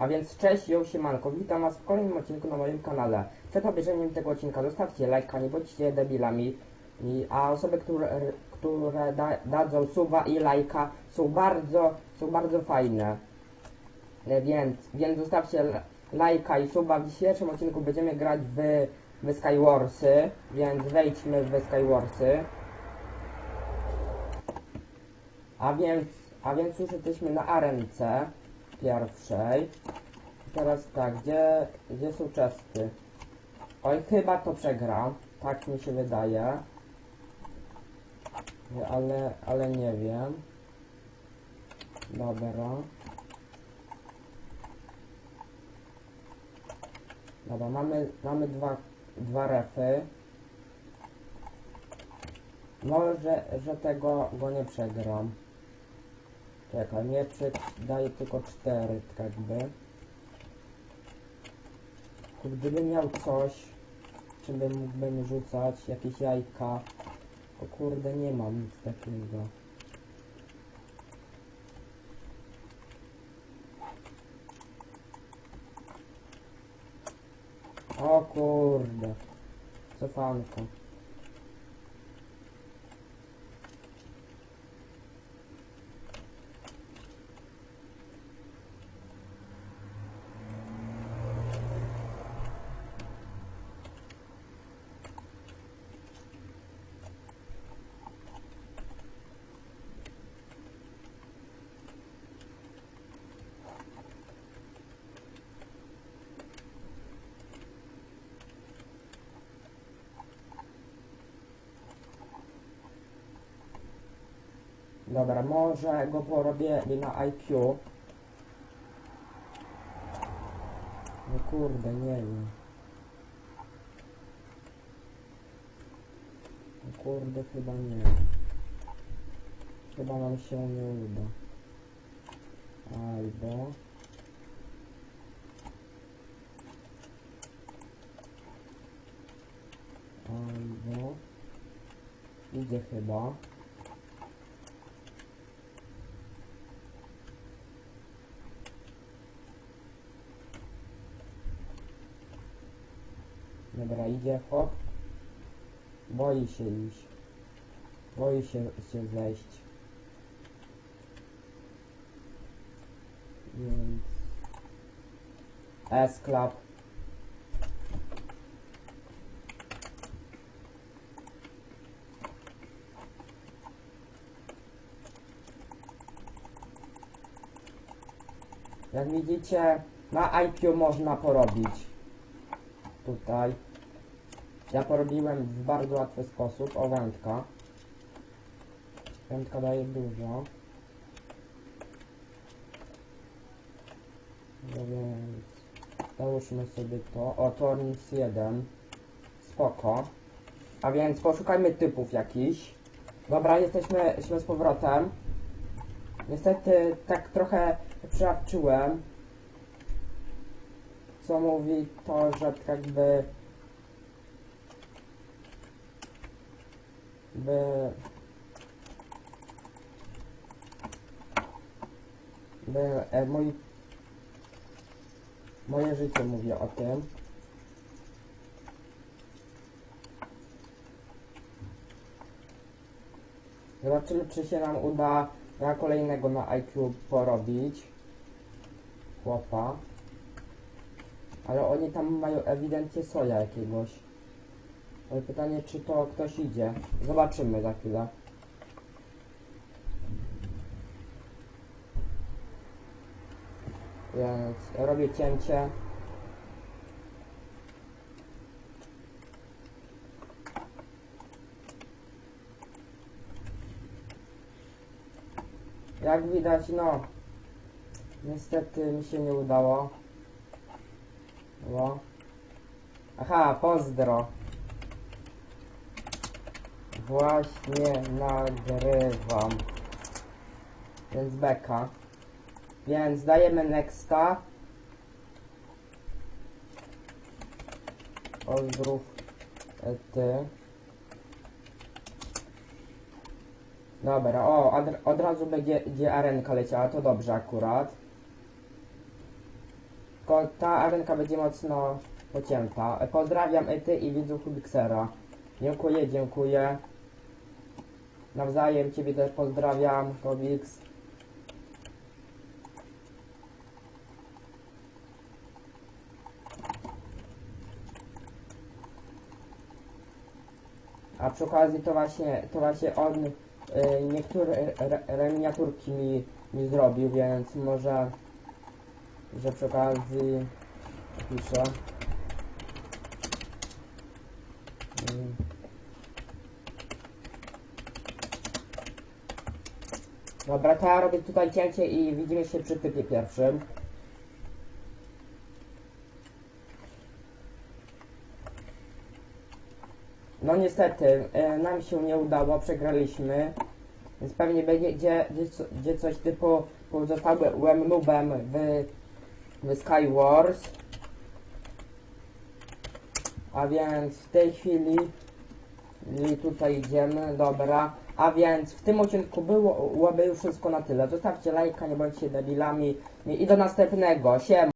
A więc cześć, yo, siemanko, witam was w kolejnym odcinku na moim kanale. Przed obejrzeniem tego odcinka zostawcie lajka, nie bądźcie debilami. A osoby, które, które da, dadzą suba i lajka są bardzo, są bardzo fajne. E, Więc, więc zostawcie lajka i suba. W dzisiejszym odcinku będziemy grać w, w Skywarsy, więc wejdźmy w Skywarsy. A więc, a więc już jesteśmy na arence pierwszej. Teraz tak, gdzie, gdzie są czesty? Oj, chyba to przegram. Tak mi się wydaje. Ale, ale nie wiem. Dobra. Dobra, mamy, mamy dwa, dwa refy. Może, że tego go nie przegram. Czekaj, mieczyk daje tylko cztery, tak jakby. To Gdybym miał coś, czym bym mógłbym rzucać, jakieś jajka. O kurde, nie mam nic takiego. O kurde. Cofanka. Dobra, może go porobię na IQ. No kurde, nie wiem. No kurde, chyba nie. Chyba nam się nie uda. Albo... Albo... Idzie chyba. Dobra, idzie hop. Boi się iść. Boi się, się zejść. Więc... S-Club. Jak widzicie, na IQ można porobić tutaj. Ja porobiłem w bardzo łatwy sposób. O, wędka. Wędka daje dużo. No więc... Załóżmy sobie to. O, Tornix 1. Spoko. A więc poszukajmy typów jakichś. Dobra, jesteśmy, jesteśmy z powrotem. Niestety tak trochę przeawczyłem. Co mówi to, że tak jakby by by e, mój moje życie mówię o tym zobaczymy czy się nam uda na kolejnego na IQ porobić chłopa. Ale oni tam mają ewidentnie soja jakiegoś pytanie, czy to ktoś idzie. Zobaczymy za chwilę. Więc robię cięcie. Jak widać, no, niestety mi się nie udało. No. Aha, pozdro. Właśnie nagrywam. Więc beka. Więc dajemy nexta. Pozdrów e, ty. Dobra, o, od, razu będzie, będzie arenka leciała, to dobrze akurat. Tylko ta arenka będzie mocno pocięta. Pozdrawiam Ety i widzów Kubiksera. Dziękuję, dziękuję. Nawzajem Ciebie też pozdrawiam, Kubiks. A przy okazji to właśnie, to właśnie on y, niektóre re, re, miniaturki mi, mi zrobił, więc może, że przy okazji piszę. Mm. Dobra, to ja robię tutaj cięcie i widzimy się przy typie pierwszym. No niestety, e, nam się nie udało, przegraliśmy. Więc pewnie będzie gdzie, gdzie, co- gdzie coś typu pozostałem nubem w, w Skywars. A więc w tej chwili i tutaj idziemy, dobra. A więc w tym odcinku byłoby już wszystko na tyle. Zostawcie lajka, nie bądźcie debilami i do następnego. Siem.